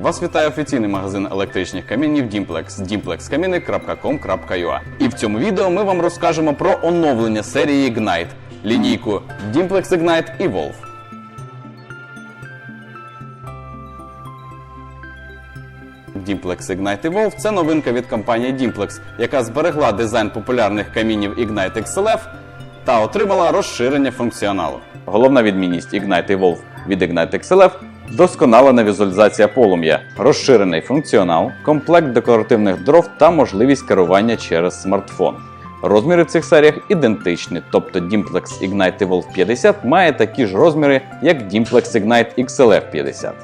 Вас вітає офіційний магазин електричних камінів Dimplex dimplexkamini.com.ua І в цьому відео ми вам розкажемо про оновлення серії Ignite, лінійку Dimplex Ignite Evolve. Dimplex Ignite Evolve – це новинка від компанії Dimplex, яка зберегла дизайн популярних камінів Ignite XLF та отримала розширення функціоналу. Головна відмінність Ignite Evolve від Ignite XLF – досконалена візуалізація полум'я, розширений функціонал, комплект декоративних дров та можливість керування через смартфон. Розміри в цих серіях ідентичні, тобто Dimplex Ignite Evolve 50 має такі ж розміри, як Dimplex Ignite XLF 50.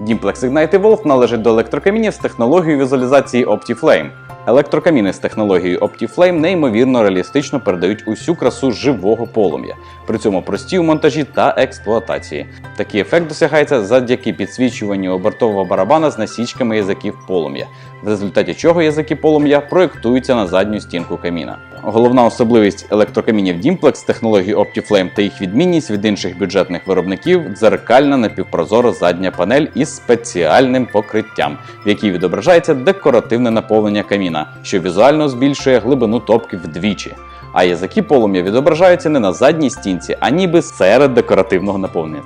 Dimplex Ignite Evolve належить до електрокамінів з технологією візуалізації OptiFlame. Електрокаміни з технологією OptiFlame неймовірно реалістично передають усю красу живого полум'я, при цьому прості у монтажі та експлуатації. Такий ефект досягається завдяки підсвічуванню обертового барабана з насічками язиків полум'я, в результаті чого язики полум'я проєктуються на задню стінку каміна. Головна особливість електрокамінів Dimplex з технологією OptiFlame та їх відмінність від інших бюджетних виробників дзеркальна напівпрозора задня панель із спеціальним покриттям, в якій відображається декоративне наповнення каміна, що візуально збільшує глибину топки вдвічі. А язики полум'я відображаються не на задній стінці, а ніби серед декоративного наповнення.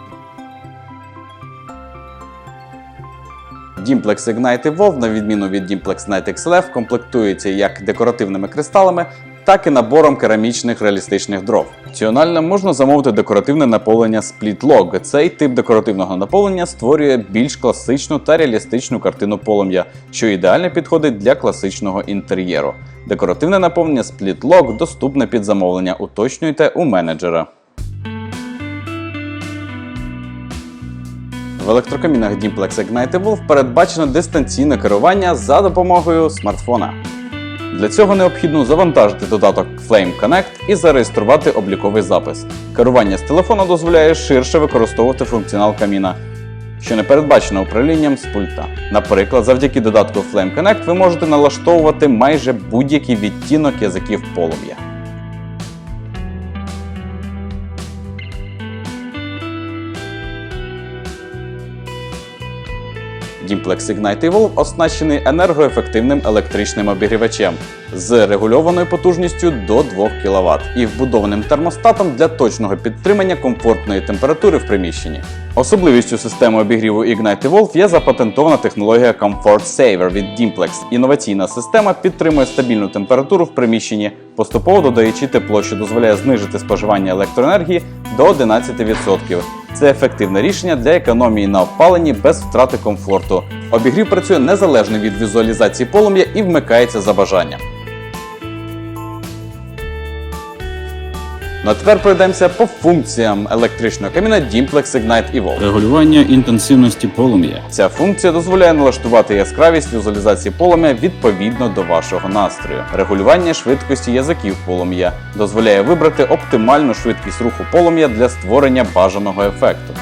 Dimplex Ignite Evolve, на відміну від Dimplex Night XLF, комплектується як декоративними кристалами, так і набором керамічних реалістичних дров. Опціонально можна замовити декоративне наповнення Split Log. Цей тип декоративного наповнення створює більш класичну та реалістичну картину полум'я, що ідеально підходить для класичного інтер'єру. Декоративне наповнення Split Log доступне під замовлення. Уточнюйте у менеджера. В електрокамінах Dimplex Ignite Evolve передбачено дистанційне керування за допомогою смартфона. Для цього необхідно завантажити додаток Flame Connect і зареєструвати обліковий запис. Керування з телефона дозволяє ширше використовувати функціонал каміна, що не передбачено управлінням з пульта. Наприклад, завдяки додатку Flame Connect ви можете налаштовувати майже будь-який відтінок язиків полум'я. Dimplex Ignite Evolve оснащений енергоефективним електричним обігрівачем з регульованою потужністю до 2 кВт і вбудованим термостатом для точного підтримання комфортної температури в приміщенні. Особливістю системи обігріву Ignite Evolve є запатентована технологія Comfort Saver від Dimplex. Інноваційна система підтримує стабільну температуру в приміщенні, поступово додаючи тепло, що дозволяє знижити споживання електроенергії до 11%. Це ефективне рішення для економії на опаленні без втрати комфорту. Обігрів працює незалежно від візуалізації полум'я і вмикається за бажанням. Ну а тепер пройдемося по функціям електричного каміна Dimplex Ignite Evolve. Регулювання інтенсивності полум'я. Ця функція дозволяє налаштувати яскравість візуалізації полум'я відповідно до вашого настрою. Регулювання швидкості язиків полум'я дозволяє вибрати оптимальну швидкість руху полум'я для створення бажаного ефекту.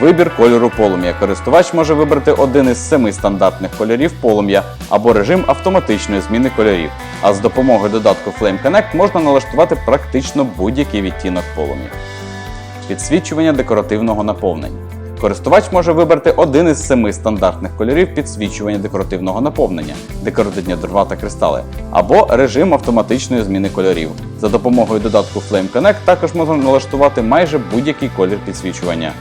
Вибір кольору полум'я. Користувач може вибрати один із семи стандартних кольорів полум'я або режим автоматичної зміни кольорів. А з допомогою додатку Flame Connect можна налаштувати практично будь-який відтінок полум'я. Підсвічування декоративного наповнення. Користувач може вибрати один із семи стандартних кольорів підсвічування декоративного наповнення, декоративні дрова та кристали, або режим автоматичної зміни кольорів. За допомогою додатку Flame Connect також можна налаштувати майже будь-який колір підсвічування.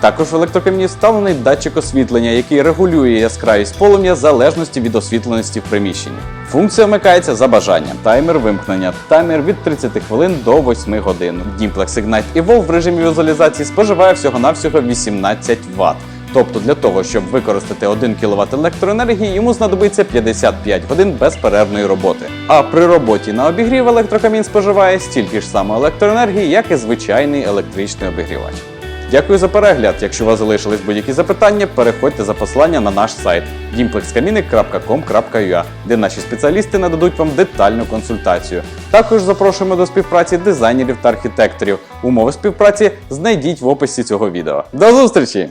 Також в електрокаміні вставлений датчик освітлення, який регулює яскравість полум'я в залежності від освітленості в приміщенні. Функція вмикається за бажанням. Таймер вимкнення. Таймер від 30 хвилин до 8 годин. Dimplex Ignite Evolve в режимі візуалізації споживає всього-навсього 18 Вт. Тобто для того, щоб використати 1 кВт електроенергії, йому знадобиться 55 годин безперервної роботи. А при роботі на обігрів електрокамін споживає стільки ж само електроенергії, як і звичайний електричний обігрівач. Дякую за перегляд. Якщо у вас залишились будь-які запитання, переходьте за посилання на наш сайт dimplexkamini.com.ua, де наші спеціалісти нададуть вам детальну консультацію. Також запрошуємо до співпраці дизайнерів та архітекторів. Умови співпраці знайдіть в описі цього відео. До зустрічі!